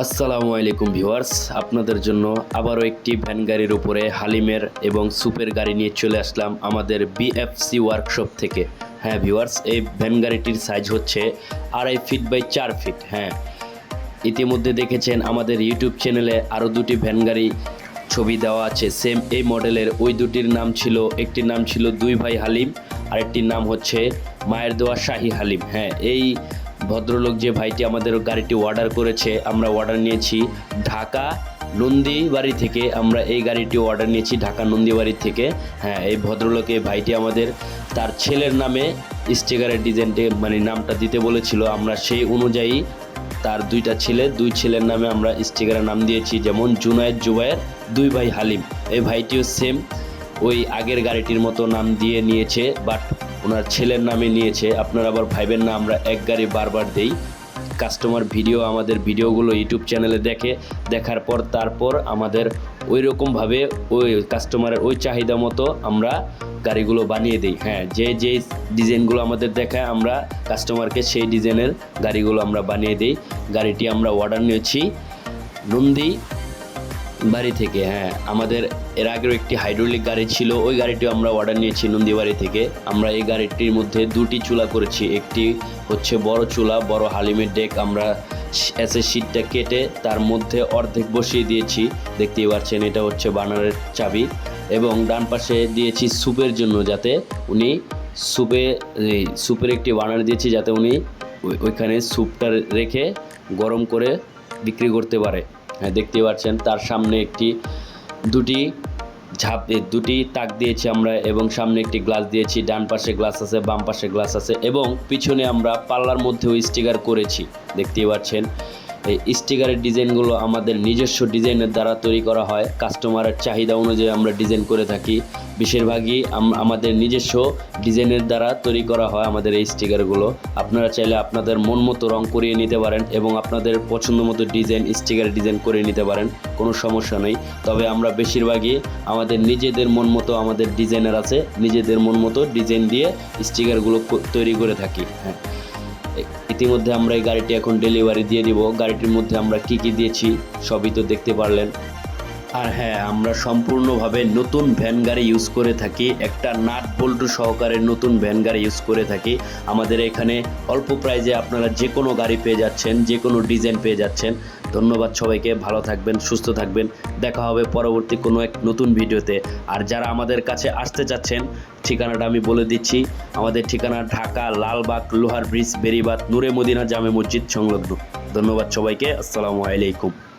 আসসালামু আলাইকুম ভিউয়ার্স, আপনাদের জন্য আবারও একটি ভ্যান গাড়ির উপরে হালিমের এবং সুপের গাড়ি নিয়ে চলে আসলাম আমাদের বিএফসি ওয়ার্কশপ থেকে। হ্যাঁ ভিউয়ার্স, এই ভ্যান গাড়িটির সাইজ হচ্ছে আড়াই ফিট বাই চার ফিট হ্যাঁ। ইতিমধ্যে দেখেছেন আমাদের ইউটিউব চ্যানেলে আরও দুটি ভ্যান গাড়ি ছবি দেওয়া আছে। সেম এই মডেলের ওই দুটির নাম ছিল একটির নাম ছিল দুই ভাই হালিম, আরেকটির নাম হচ্ছে মায়ের দেওয়া শাহী হালিম হ্যাঁ। এই ভদ্রলোক যে ভাইটি আমাদের গাড়িটি অর্ডার করেছে, আমরা অর্ডার নিয়েছি ঢাকা নন্দীবাড়ি থেকে, আমরা এই গাড়িটি অর্ডার নিয়েছি ঢাকা নন্দীবাড়ি থেকে। হ্যাঁ এই ভদ্রলোক, এই ভাইটি আমাদের তার ছেলের নামে স্টিকারের ডিজাইনটি মানে নামটা দিতে বলেছিল। আমরা সেই অনুযায়ী তার দুইটা ছেলে, দুই ছেলের নামে আমরা স্টিকারের নাম দিয়েছি। যেমন জুনায়েদ জুবায়ের, দুই ভাই হালিম। এই ভাইটিও সেম ওই আগের গাড়িটির মতো নাম দিয়ে নিয়েছে বাট ওনার ছেলের নামে নিয়েছে। আপনারা আবার ভাইবেন না, আমরা এক গাড়ি বারবার দেই। কাস্টমার ভিডিও, আমাদের ভিডিওগুলো ইউটিউব চ্যানেলে দেখে, দেখার পর তারপর আমাদের ওই রকমভাবে ওই কাস্টমারের ওই চাহিদা মতো আমরা গাড়িগুলো বানিয়ে দিই। হ্যাঁ যে যে ডিজাইনগুলো আমাদের দেখায়, আমরা কাস্টমারকে সেই ডিজাইনের গাড়িগুলো আমরা বানিয়ে দিই। গাড়িটি আমরা অর্ডার নিয়েছি, নন্দী বাড়ি থেকে হ্যাঁ। আমাদের এর আগেও একটি হাইড্রোলিক গাড়ি ছিল, ওই গাড়িটিও আমরা অর্ডার নিয়েছি নন্দীবাড়ি থেকে। আমরা এই গাড়িটির মধ্যে দুটি চুলা করেছি, একটি হচ্ছে বড় চুলা, বড় হালিমের ডেক, আমরা এসে শীটটা কেটে তার মধ্যে অর্ধেক বসিয়ে দিয়েছি, দেখতেই পাচ্ছেন এটা হচ্ছে বানারের চাবি। এবং ডান পাশে দিয়েছি স্যুপের জন্য যাতে উনি স্যুপে স্যুপের একটি বানার দিয়েছি যাতে উনি ওই- ওইখানে স্যুপটা রেখে গরম করে বিক্রি করতে পারে। দেখতে পাচ্ছেন, তার সামনে একটি, দুটি ঝাঁপ দুটি তাক দিয়েছি আমরা এবং সামনে একটি গ্লাস দিয়েছি, ডান পাশে গ্লাস আছে, বাম পাশে গ্লাস আছে এবং পিছনে আমরা পাল্লার মধ্যেও স্টিকার করেছি, দেখতেই পাচ্ছেন। এই স্টিকারের ডিজাইনগুলো আমাদের নিজস্ব ডিজাইনের দ্বারা তৈরি করা হয়। কাস্টমারের চাহিদা অনুযায়ী আমরা ডিজাইন করে থাকি। বেশিরভাগই আমাদের নিজস্ব ডিজাইনের দ্বারা তৈরি করা হয় আমাদের এই স্টিকারগুলো আপনারা চাইলে আপনাদের মন মতো রং করিয়ে নিতে পারেন এবং আপনাদের পছন্দ মতো ডিজাইন স্টিকার ডিজাইন করে নিতে পারেন। কোনো সমস্যা নেই। তবে আমরা বেশিরভাগই আমাদের নিজেদের মন মতো আমাদের ডিজাইনার আছে। নিজেদের মন মতো ডিজাইন দিয়ে স্টিকারগুলো তৈরি করে থাকি। হ্যাঁ। ইতিমধ্যে আমরা এই গাড়িটি এখন ডেলিভারি দিয়ে দিব। গাড়িটির মধ্যে আমরা কি কি দিয়েছি, সবই তো দেখতে পারলেন। আর হ্যাঁ আমরা সম্পূর্ণভাবে নতুন ভ্যান গাড়ি ইউজ করে থাকি। একটা নাট বল্টু সহকারে নতুন ভ্যান গাড়ি ইউজ করে থাকি। আমাদের এখানে অল্প প্রাইজে আপনারা যে কোনো গাড়ি পেয়ে যাচ্ছেন যে কোনো ডিজাইন পেয়ে যাচ্ছেন। ধন্যবাদ সবাইকে, ভালো থাকবেন, সুস্থ থাকবেন। দেখা হবে পরবর্তী কোনো এক নতুন ভিডিওতে। আর যারা আমাদের কাছে আসতে চাচ্ছেন, ঠিকানাটা আমি বলে দিচ্ছি। আমাদের ঠিকানা ঢাকা, লালবাগ, লোহার ব্রিজ, বেরিবাদ, নূরে মদিনা জামে মসজিদ সংলগ্ন। ধন্যবাদ সবাইকে, আসসালামু আলাইকুম।